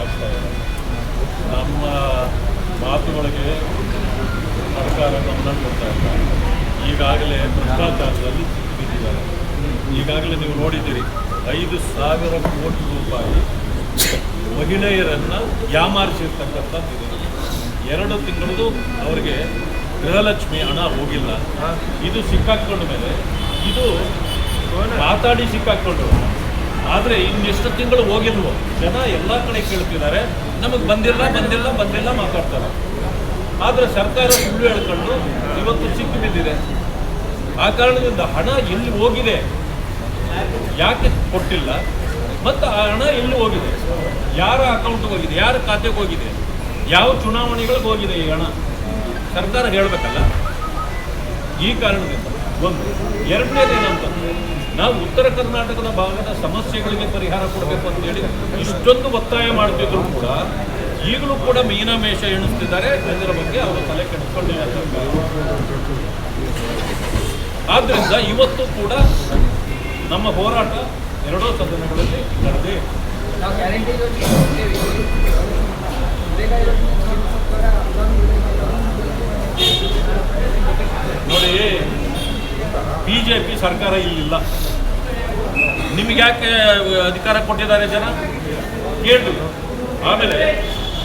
ಆಗ್ತಾ ಇದೆ. ನಮ್ಮ ಮಾತುಗಳಿಗೆ ಸರ್ಕಾರ ಗಮನ ಕೊಡ್ತಾ ಇಲ್ಲ. ಈಗಾಗಲೇ ಭ್ರಷ್ಟಾಚಾರದಲ್ಲಿ ಬಿದ್ದಿದ್ದಾರೆ. ಈಗಾಗಲೇ ನೀವು ನೋಡಿದ್ದೀರಿ ಐದು ಸಾವಿರ ಕೋಟಿ ರೂಪಾಯಿ ಮಹಿಳೆಯರನ್ನು ಯಾಮಾರಿಸಿರ್ತಕ್ಕಂಥದ್ದು ಇದೆ. ಎರಡು ತಿಂಗಳದು ಅವರಿಗೆ ಗೃಹಲಕ್ಷ್ಮಿ ಹಣ ಹೋಗಿಲ್ಲ. ಇದು ಸಿಕ್ಕಾಕ್ಕೊಂಡ ಮೇಲೆ ಇದು ಮಾತಾಡಿ ಸಿಕ್ಕಾಕೊಂಡು ಆದರೆ ಇನ್ನೆಷ್ಟು ತಿಂಗಳು ಹೋಗಿಲ್ವೋ ಜನ ಎಲ್ಲ ಕಡೆ ಕೇಳ್ತಿದ್ದಾರೆ. ನಮಗೆ ಬಂದಿಲ್ಲ ಬಂದಿಲ್ಲ ಬಂದಿಲ್ಲ ಮಾತಾಡ್ತಾರೆ. ಆದರೆ ಸರ್ಕಾರ ಸುಳ್ಳು ಹೇಳ್ಕೊಂಡು ಇವತ್ತು ಸಿಕ್ಕಿ ಬಿದ್ದಿದೆ. ಆ ಕಾರಣದಿಂದ ಹಣ ಎಲ್ಲಿ ಹೋಗಿದೆ? ಯಾಕೆ ಕೊಟ್ಟಿಲ್ಲ? ಮತ್ತು ಆ ಹಣ ಎಲ್ಲಿ ಹೋಗಿದೆ? ಯಾರ ಅಕೌಂಟ್ಗೆ ಹೋಗಿದೆ? ಯಾರ ಖಾತೆಗೆ ಹೋಗಿದೆ? ಯಾವ ಚುನಾವಣೆಗಳಿಗೆ ಹೋಗಿದೆ ಈ ಹಣ? ಸರ್ಕಾರ ಹೇಳಬೇಕಲ್ಲ. ಈ ಕಾರಣದಿಂದ ಒಂದು ಎರಡನೇದು ನಾವು ಉತ್ತರ ಕರ್ನಾಟಕದ ಭಾಗದ ಸಮಸ್ಯೆಗಳಿಗೆ ಪರಿಹಾರ ಕೊಡಬೇಕು ಅಂತೇಳಿ ಇಷ್ಟೊಂದು ಒತ್ತಾಯ ಮಾಡ್ತಿದ್ರು ಕೂಡ ಈಗಲೂ ಕೂಡ ಮೀನಾಮೇಷ ಎಣಿಸ್ತಿದ್ದಾರೆ. ಇದರ ಬಗ್ಗೆ ಅವರು ತಲೆ ಕೆಡಿಸ್ಕೊಂಡಿಲ್ಲ ಆದ್ದರಿಂದ ಇವತ್ತು ಕೂಡ ನಮ್ಮ ಹೋರಾಟ ಎರಡೂ ಸದನಗಳಲ್ಲಿ ನಡೆದಿದೆ ನೋಡಿ ಬಿ ಜೆ ಪಿ ಸರ್ಕಾರ ಇಲ್ಲಿಲ್ಲ. ನಿಮಗೆ ಯಾಕೆ ಅಧಿಕಾರ ಕೊಟ್ಟಿದ್ದಾರೆ ಜನ? ಕೇಳಿ ಆಮೇಲೆ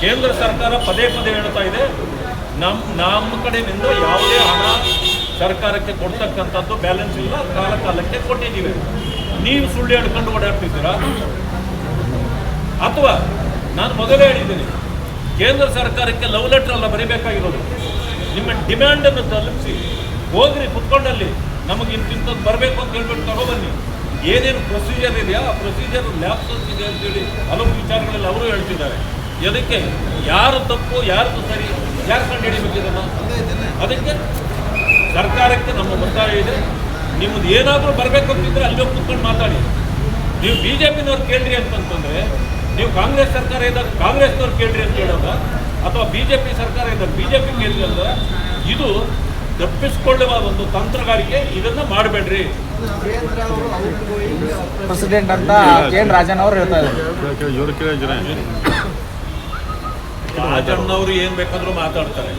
ಕೇಂದ್ರ ಸರ್ಕಾರ ಪದೇ ಪದೇ ಹೇಳ್ತಾ ಇದೆ ನಮ್ಮ ನಮ್ಮ ಕಡೆಯಿಂದ ಯಾವುದೇ ಹಣ ಸರ್ಕಾರಕ್ಕೆ ಕೊಡ್ತಕ್ಕಂಥದ್ದು ಬ್ಯಾಲೆನ್ಸ್ ಇಲ್ಲ ಕಾಲ ಕಾಲಕ್ಕೆ ಕೊಟ್ಟಿದ್ದೀವಿ. ನೀವು ಸುಳ್ಳು ಹೇಳ್ಕೊಂಡು ಓಡಾಡ್ತಿದ್ದೀರಾ? ಅಥವಾ ನಾನು ಮೊದಲೇ ಹೇಳಿದ್ದೀನಿ, ಕೇಂದ್ರ ಸರ್ಕಾರಕ್ಕೆ ಲವ್ ಲೆಟರ್ ಅಲ್ಲ ಬರೀಬೇಕಾಗಿರೋದು. ನಿಮ್ಮ ಡಿಮ್ಯಾಂಡನ್ನು ತಲುಪಿಸಿ, ಹೋಗ್ರಿ ಕುತ್ಕೊಂಡಲ್ಲಿ, ನಮಗೆ ಇಂತಿಂಥದ್ದು ಬರಬೇಕು ಅಂತ ಹೇಳ್ಬಿಟ್ಟು ತಗೊಬನ್ನಿ ಏನೇನು ಪ್ರೊಸೀಜರ್ ಇದೆಯಾ ಆ ಪ್ರೊಸೀಜರ್ ಲ್ಯಾಪ್ಸಸ್ ಇದೆ ಅಂತೇಳಿ ಹಲವು ವಿಚಾರಗಳಲ್ಲಿ ಅವರು ಹೇಳ್ತಿದ್ದಾರೆ. ಅದಕ್ಕೆ ಯಾರು ತಪ್ಪು ಯಾರ್ದು ಸರಿ, ಯಾರು ಕಂಡು ಹಿಡಿಬೇಕಿದನ್ನು ಅದಕ್ಕೆ ಸರ್ಕಾರಕ್ಕೆ ನಮ್ಮ ಒತ್ತಾಯ ಇದೆ. ನಿಮ್ಮದು ಏನಾದರೂ ಬರಬೇಕು ಅಂತಿದ್ರೆ ಅಲ್ಲಿ ಕುತ್ಕೊಂಡು ಮಾತಾಡಿ. ನೀವು ಬಿ ಜೆ ಪಿನವ್ರು ಕೇಳ್ರಿ ಅಂತಂತಂದರೆ, ನೀವು ಕಾಂಗ್ರೆಸ್ ಸರ್ಕಾರ ಇದ್ದಾಗ ಕಾಂಗ್ರೆಸ್ನವ್ರು ಕೇಳ್ರಿ ಅಂತ ಹೇಳೋದ? ಅಥವಾ ಬಿ ಜೆ ಪಿ ಸರ್ಕಾರ ಇದ್ದಾಗ ಬಿ ಜೆ ಪಿ ಕೇಳ್ರಿ ಅಂದ್ರೆ ಇದು ತಪ್ಪಿಸ್ಕೊಳ್ಳುವ ಒಂದು ತಂತ್ರಗಾರಿಕೆ ಇದನ್ನು ಮಾಡಬೇಡ್ರಿ. ಅವರು ಪ್ರೆಸಿಡೆಂಟ್ ಅಂತ ಕೆ ಎನ್ ರಾಜನ್ ಅವರು ಹೇಳ್ತಾ ಇದ್ದಾರೆ. ರಾಜಣ್ಣವರು ಏನ್ ಬೇಕಾದ್ರೂ ಮಾತಾಡ್ತಾರೆ.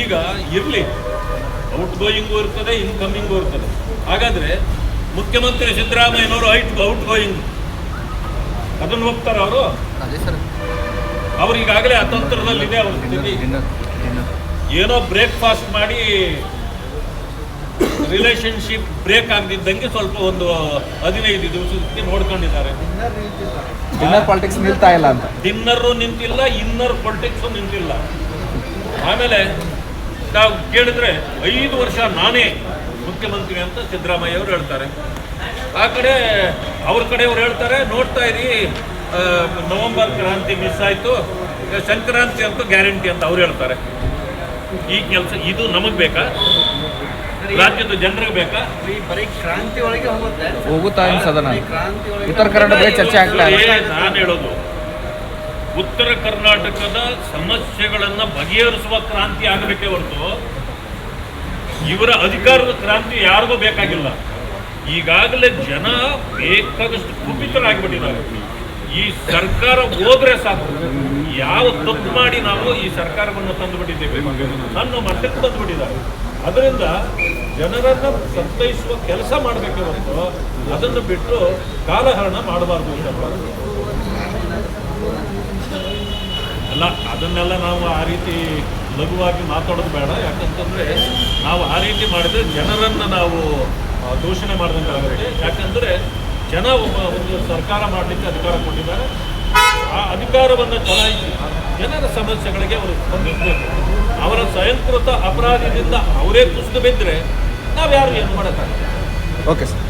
ಈಗ ಇರ್ಲಿ ಔಟ್ ಗೋಯಿಂಗು ಇರ್ತದೆ ಇನ್ಕಮಿಂಗು ಇರ್ತದೆ. ಹಾಗಾದ್ರೆ ಮುಖ್ಯಮಂತ್ರಿ ಸಿದ್ದರಾಮಯ್ಯನವರು ಐಟ್ ಔಟ್ ಗೋಯಿಂಗ್ ಅದನ್ನು ಹೋಗ್ತಾರ ಅವರು? ಅವ್ರು ಈಗಾಗಲೇ ಅತಂತ್ರದಲ್ಲಿದೆ ಅವ್ರ ಸ್ಥಿತಿ. ಏನೋ ಬ್ರೇಕ್ಫಾಸ್ಟ್ ಮಾಡಿ ರಿಲೇಶನ್ಶಿಪ್ ಬ್ರೇಕ್ ಆಗದಿದ್ದಂಗೆ ಸ್ವಲ್ಪ ಒಂದು ಹದಿನೈದು ದಿವಸಕ್ಕೆ ನೋಡ್ಕೊಂಡಿದ್ದಾರೆ. ಡಿನ್ನರ್ ಪಾಲಿಟಿಕ್ಸ್ ನಿಲ್ತಾ ಇಲ್ಲ ಅಂತ. ಡಿನ್ನರು ನಿಂತಿಲ್ಲ ಇನ್ನರ್ ಪೊಲಿಟಿಕ್ಸು ನಿಂತಿಲ್ಲ. ಆಮೇಲೆ ನಾವು ಕೇಳಿದ್ರೆ ಐದು ವರ್ಷ ನಾನೇ ಮುಖ್ಯಮಂತ್ರಿ ಅಂತ ಸಿದ್ದರಾಮಯ್ಯ ಅವರು ಹೇಳ್ತಾರೆ. ಆ ಕಡೆ ಅವ್ರ ಕಡೆಯವ್ರು ಹೇಳ್ತಾರೆ ನೋಡ್ತಾ ಇರಿ ನವೆಂಬರ್ ಕ್ರಾಂತಿ ಮಿಸ್ ಆಯಿತು ಸಂಕ್ರಾಂತಿ ಅಂತೂ ಗ್ಯಾರಂಟಿ ಅಂತ ಅವ್ರು ಹೇಳ್ತಾರೆ. ಈ ಕೆಲಸ ಇದು ನಮಗೆ ಬೇಕಾ? ರಾಜ್ಯದ ಜನರಿಗೆ ಬೇಕಾ? ಈ ಬರೀ ಕ್ರಾಂತಿ ಒಳಗೆ ಹೋಗುತ್ತೆ. ಹೋಗುತ್ತಾ ಸದನ? ಕ್ರಾಂತಿ ಉತ್ತರ ಕನ್ನಡ ಬಗ್ಗೆ ಚರ್ಚೆ ಆಗ್ತಾ ಇದೆ ನಾನು ಹೇಳೋದು. ಉತ್ತರ ಕರ್ನಾಟಕದ ಸಮಸ್ಯೆಗಳನ್ನ ಬಗೆಹರಿಸುವ ಕ್ರಾಂತಿ ಆಗಬೇಕೇ ಹೊರತು ಇವರ ಅಧಿಕಾರದ ಕ್ರಾಂತಿ ಯಾರಿಗೂ ಬೇಕಾಗಿಲ್ಲ. ಈಗಾಗಲೇ ಜನ ಬೇಕಾದಷ್ಟು ಕುಪಿತರಾಗಿಬಿಟ್ಟಿದ್ದಾರೆ. ಈ ಸರ್ಕಾರ ಹೋದ್ರೆ ಸಾಕು. ಯಾವ ತಪ್ಪು ಮಾಡಿ ನಾವು ಈ ಸರ್ಕಾರವನ್ನು ತಂದುಬಿಟ್ಟಿದ್ದೇವೆ? ನನ್ನ ಮಟ್ಟಕ್ಕೆ ತಂದುಬಿಟ್ಟಿದ್ದಾರೆ. ಅದರಿಂದ ಜನರನ್ನು ಸಂತೈಸುವ ಕೆಲಸ ಮಾಡಬೇಕು ಹೊರತು ಅದನ್ನು ಬಿಟ್ಟು ಕಾಲಹರಣ ಮಾಡಬಾರ್ದು. ಅಲ್ಲ, ಅದನ್ನೆಲ್ಲ ನಾವು ಆ ರೀತಿ ಲಘುವಾಗಿ ಮಾತಾಡೋದು ಬೇಡ. ಯಾಕಂತಂದ್ರೆ ನಾವು ಆ ರೀತಿ ಮಾಡಿದ್ರೆ ಜನರನ್ನ ನಾವು ದೂಷಣೆ ಮಾಡಿದಂಗೆ ಆಗುತ್ತೆ ಯಾಕಂದ್ರೆ ಜನ ಒಂದು ಸರ್ಕಾರ ಮಾಡಲಿಕ್ಕೆ ಅಧಿಕಾರ ಕೊಟ್ಟಿದ್ದಾರೆ. ಆ ಅಧಿಕಾರವನ್ನು ಚಲಾಯಿಸಿ ಜನರ ಸಮಸ್ಯೆಗಳಿಗೆ ಅವರು ಸ್ಪಂದಿಸಬೇಕು. ಅವರ ಸ್ವಯಂಕೃತ ಅಪರಾಧದಿಂದ ಅವರೇ ಕುಸಿದು ಬಿದ್ದರೆ ನಾವು ಯಾರು ಏನು ಮಾಡೋಕ್ಕಾಗಲ್ಲ. Okay sir